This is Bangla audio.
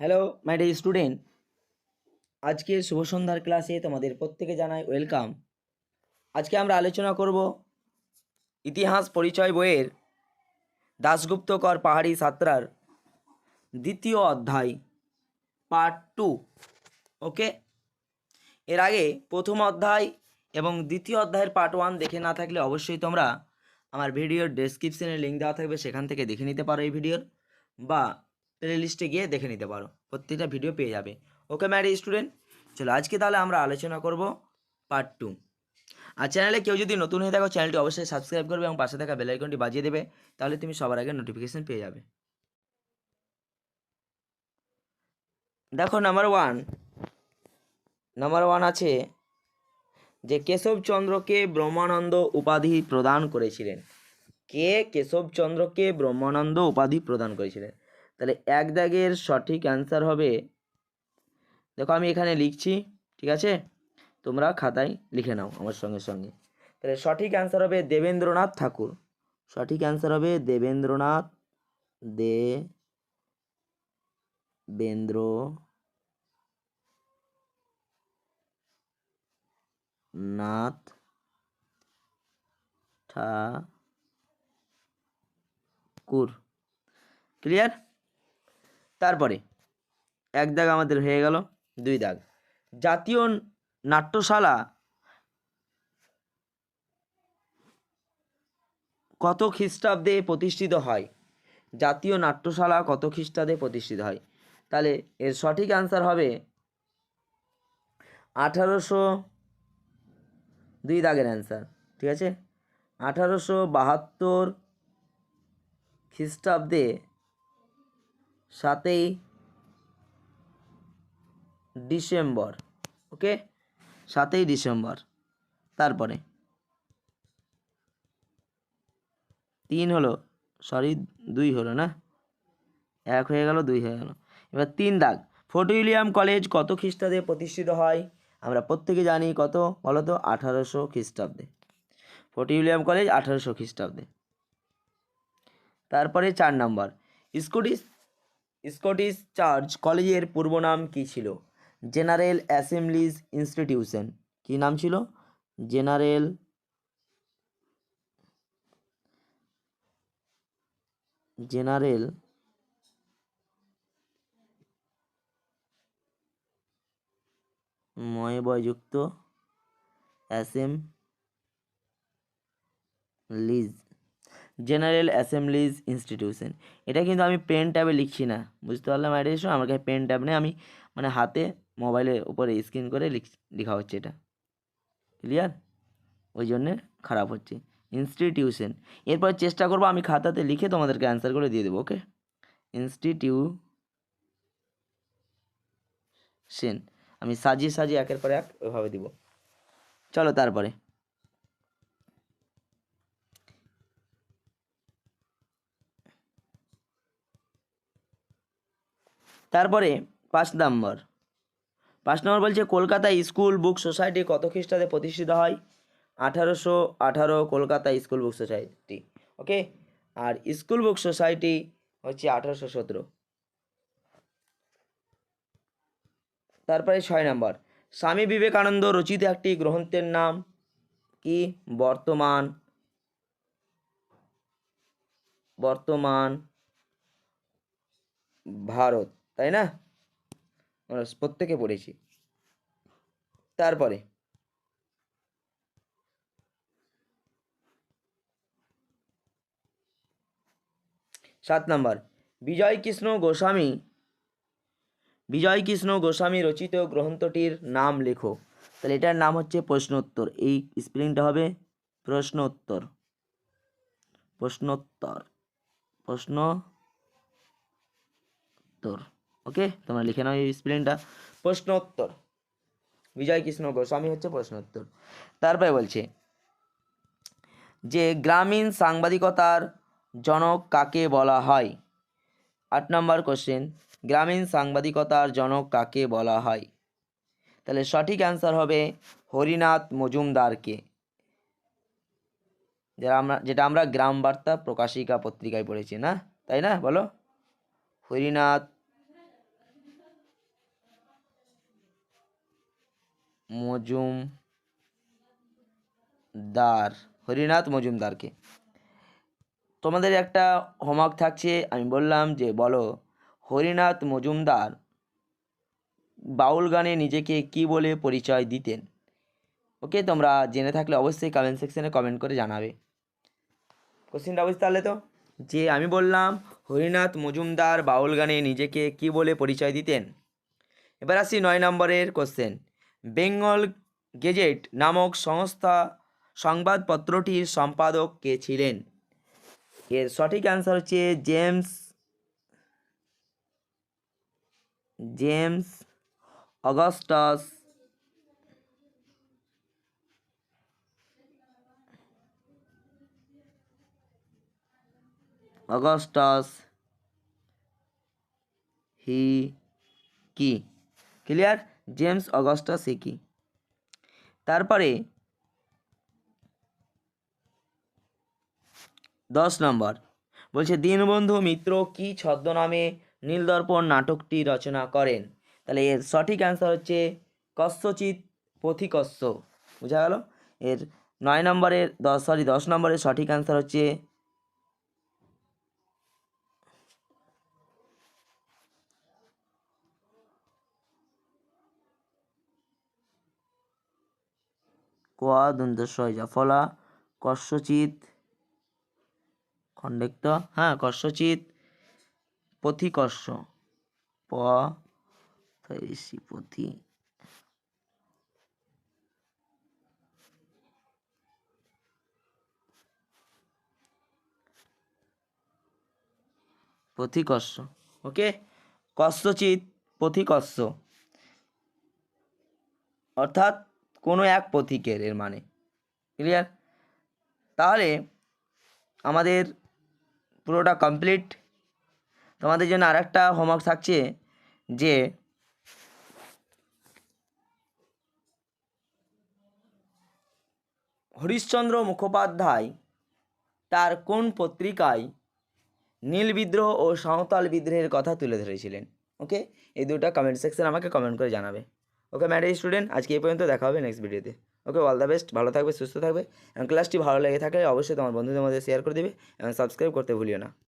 হ্যালো মাই ডে স্টুডেন্ট আজকে শুভ সন্ধ্যার ক্লাসে তোমাদের প্রত্যেকে জানাই ওয়েলকাম আজকে আমরা আলোচনা করব ইতিহাস পরিচয় বইয়ের দাশগুপ্ত কর পাহাড়ি সাঁতরার দ্বিতীয় অধ্যায় পার্ট টু ওকে এর আগে প্রথম অধ্যায় এবং দ্বিতীয় অধ্যায়ের পার্ট ওয়ান দেখে না থাকলে অবশ্যই তোমরা আমার ভিডিওর ডেসক্রিপশনে লিঙ্ক দেওয়া থাকবে, সেখান থেকে দেখে নিতে পারো এই ভিডিওর বা প্লেলিস্টে গিয়ে দেখে নিতে পারো। প্রত্যেকটা ভিডিও পেয়ে যাবে। ওকে ম্যারি স্টুডেন্ট চলো আজকে তাহলে আমরা আলোচনা করব পার্ট টু আর চ্যানেলে কেউ যদি নতুন হয়ে থাকো চ্যানেলটি অবশ্যই সাবস্ক্রাইব করবে এবং পাশে থাকা বেল আইকনটি বাজিয়ে দেবে, তাহলে তুমি সবার আগে নোটিফিকেশন পেয়ে যাবে। দেখো নাম্বার ওয়ান নাম্বার ওয়ান আছে যে কেশবচন্দ্রকে ব্রহ্মানন্দ উপাধি প্রদান করেছিলেন। কে? কেশবচন্দ্রকে ব্রহ্মানন্দ উপাধি প্রদান করেছিলেন। তাহলে এক দাগের সঠিক অ্যান্সার হবে, দেখো আমি এখানে লিখছি, ঠিক আছে? তোমরা খাতায় লিখে নাও আমার সঙ্গে সঙ্গে। তাহলে সঠিক অ্যান্সার হবে দেবেন্দ্রনাথ ঠাকুর। সঠিক অ্যান্সার হবে দেবেন্দ্রনাথ দে বেন্দ্র নাথ ঠাকুর। ক্লিয়ার তারপরে, এক দাগ আমাদের হয়ে গেল, দুই দাগ। জাতীয় নাট্যশালা কত খ্রিস্টাব্দে প্রতিষ্ঠিত হয়? জাতীয় নাট্যশালা কত খ্রিস্টাব্দে প্রতিষ্ঠিত হয়? তাহলে এর সঠিক অ্যান্সার হবে আঠারোশো দুই দাগের অ্যান্সার ঠিক আছে? আঠারোশো বাহাত্তর খ্রিস্টাব্দে সাতই ডিসেম্বর, ওকে? সাতই ডিসেম্বর, তারপরে তিন হলো সরি দুই হলো না? এক হয়ে গেল, দুই হয়ে গেল। এবার তিন দাগ, ফোর্ট উইলিয়াম কলেজ কত খ্রিস্টাব্দে প্রতিষ্ঠিত হয়? আমরা প্রত্যেকে জানি কত, বলো তো? আঠারোশো খ্রিস্টাব্দে। ফোর্ট উইলিয়াম কলেজ আঠারোশো খ্রিস্টাব্দে। তারপরে চার নম্বর, স্কটিশ স্কটিশ চার্চ কলেজের পূর্ব নাম কী ছিল? General assemblies institution. কী নাম ছিল? জেনারেল জেনারেল ময়বয়যুক্ত অ্যাসেম্বলিজ জেনারেল অ্যাসেম্বলিজ ইনস্টিটিউশন। এটা কিন্তু আমি পেন ট্যাবে লিখছি না। বুঝতে পারলাম অ্যাড্রেসও আমার কাছে পেন ট্যাব নেই। আমি মানে হাতে মোবাইলের উপরে স্ক্রিন করে লেখা হচ্ছে এটা। ক্লিয়ার? ওই জন্যে খারাপ হচ্ছে। ইনস্টিটিউশন। এরপর চেষ্টা করব আমি খাতাতে লিখে তোমাদেরকে অ্যান্সার করে দিয়ে দেবো ওকে ইনস্টিটিউশন। আমি সাজিয়ে সাজিয়ে একের পর এক ওইভাবে দিব। চলো তারপরে। তারপরে পাঁচ নম্বর। পাঁচ নম্বর বলছে, কলকাতা স্কুল বুক সোসাইটি কত খ্রিস্টাব্দে প্রতিষ্ঠিত হয়? আঠারোশো আঠারো Kolkata school book society. Okay? আর স্কুল বুক সোসাইটি হচ্ছে আঠারোশো সতেরো। তারপরে ছয় নম্বর, স্বামী বিবেকানন্দ রচিত একটি গ্রন্থের নাম কি? বর্তমান বর্তমান ভারত। তাই না? আমরা প্রত্যেকে পড়েছি। তারপরে। সাত নম্বর। বিজয় কৃষ্ণ গোস্বামী, বিজয় কৃষ্ণ গোস্বামী রচিত গ্রন্থটির নাম লেখো। তাহলে এটার নাম হচ্ছে প্রশ্নোত্তর। এই স্পেলিংটা হবে প্রশ্নোত্তর। প্রশ্নোত্তর। প্রশ্ন উত্তর। ওকে? তোমরা লিখে নাও এই স্পেলিংটা। প্রশ্নোত্তর। বিজয় কৃষ্ণ গোস্বামী হচ্ছে প্রশ্নোত্তর। তারপরে বলছে, যে গ্রামীণ সাংবাদিকতার জনক কাকে বলা হয়? আট নম্বর কোশ্চেন গ্রামীণ সাংবাদিকতার জনক কাকে বলা হয়? তাহলে সঠিক অ্যান্সার হবে হরিনাথ মজুমদারকে। যারা আমরা, যেটা আমরা গ্রাম বার্তা প্রকাশিকা পত্রিকায় পড়েছি, না? তাই না? বলো। হরিনাথ মজুমদার, হরিনাথ মজুমদারকে। তোমাদের একটা হোমওয়ার্ক থাকছে, আমি বললাম যে বলো, হরিনাথ মজুমদার বাউল গানে নিজেকে কি বলে পরিচয় দিতেন? ওকে, তোমরা জেনে থাকলে অবশ্যই কমেন্ট সেকশনে কমেন্ট করে জানাবে। কোশ্চেনটা বুঝতে পারলে তো? যে আমি বললাম, হরিনাথ মজুমদার বাউল গানে নিজেকে কি বলে পরিচয় দিতেন? এবার আসি নয় নম্বরের কোশ্চেন বেঙ্গল গেজেট নামক সংস্থা সংবাদপত্রটির সম্পাদক কে ছিলেন? এর সঠিক অ্যান্সার হচ্ছে James James Augustus. Augustus, he, কি? ক্লিয়ার জেমস অগাস্টাস হি কি? তারপরে দশ নম্বর। বলছে, দীনবন্ধু মিত্র কি ছদ্মনামে নীলদর্পণ নাটকটি রচনা করেন? তাহলে এর সঠিক অ্যান্সার হচ্ছে কস্যচিৎ পথিকস্য বোঝা গেল? এর নয় নম্বরের দশ সরি দশ নম্বরের সঠিক অ্যান্সার হচ্ছে কোয়া দন্তস্বয় ফলা কস্যচিৎ খণ্ডেক্ত হ্যাঁ কস্যচিৎ পথিকস্য প পথি। পথিকস্য ওকে? কস্যচিৎ পথিকস্য অর্থাৎ কোনো এক পথিকের এর মানে। ক্লিয়ার তাহলে আমাদের পুরোটা কমপ্লিট তোমাদের জন্য আরেকটা হোমওয়ার্ক থাকছে যে হরিশ্চন্দ্র মুখোপাধ্যায় তার কোন পত্রিকায় নীল বিদ্রোহ ও সাঁওতাল বিদ্রোহের কথা তুলে ধরেছিলেন? ওকে এই দুটো কমেন্ট সেকশন আমাকে কমেন্ট করে জানাবে। ওকে, ম্যাডাম স্টুডেন্ট, আজকে এই পর্যন্ত দেখা হবে নেক্সট ভিডিওতে ওকে অল দ্য বেস্ট ভালো থাকবে, সুস্থ থাকবে, এবং ক্লাসটি ভালো লেগে থাকলে অবশ্যই তোমার বন্ধুদের মধ্যে শেয়ার করে দেবে, এবং সাবস্ক্রাইব করতে ভুলিও না।